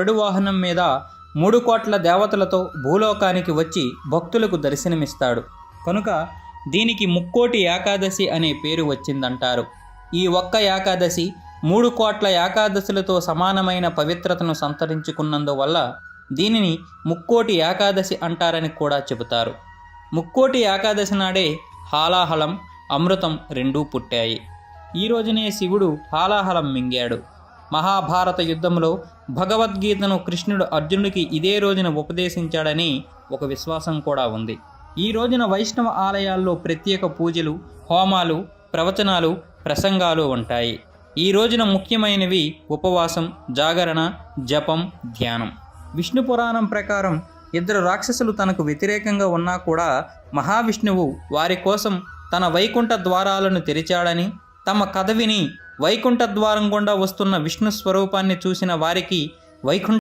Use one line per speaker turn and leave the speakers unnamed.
గరుడు వాహనం మీద మూడు కోట్ల దేవతలతో భూలోకానికి వచ్చి భక్తులకు దర్శనమిస్తాడు. కనుక దీనికి ముక్కోటి ఏకాదశి అనే పేరు వచ్చిందంటారు. ఈ ఒక్క ఏకాదశి మూడు కోట్ల ఏకాదశులతో సమానమైన పవిత్రతను సంతరించుకున్నందువల్ల దీనిని ముక్కోటి ఏకాదశి అంటారని కూడా చెబుతారు. ముక్కోటి ఏకాదశి నాడే హాలాహలం అమృతం రెండూ పుట్టాయి. ఈ రోజునే శివుడు హాలాహలం మింగాడు. మహాభారత యుద్ధంలో భగవద్గీతను కృష్ణుడు అర్జునుడికి ఇదే రోజున ఉపదేశించాడని ఒక విశ్వాసం కూడా ఉంది. ఈ రోజున వైష్ణవ ఆలయాల్లో ప్రత్యేక పూజలు హోమాలు ప్రవచనాలు ప్రసంగాలు ఉంటాయి. ఈ రోజున ముఖ్యమైనవి ఉపవాసం జాగరణ జపం ధ్యానం. విష్ణు పురాణం ప్రకారం ఇద్దరు రాక్షసులు తనకు వ్యతిరేకంగా ఉన్నా కూడా మహావిష్ణువు వారి కోసం తన వైకుంఠ ద్వారాలను తెరిచాడని తమ కథ విని వైకుంఠ ద్వారం గుండా వస్తున్న విష్ణు స్వరూపాన్ని చూసిన వారికి వైకుంఠ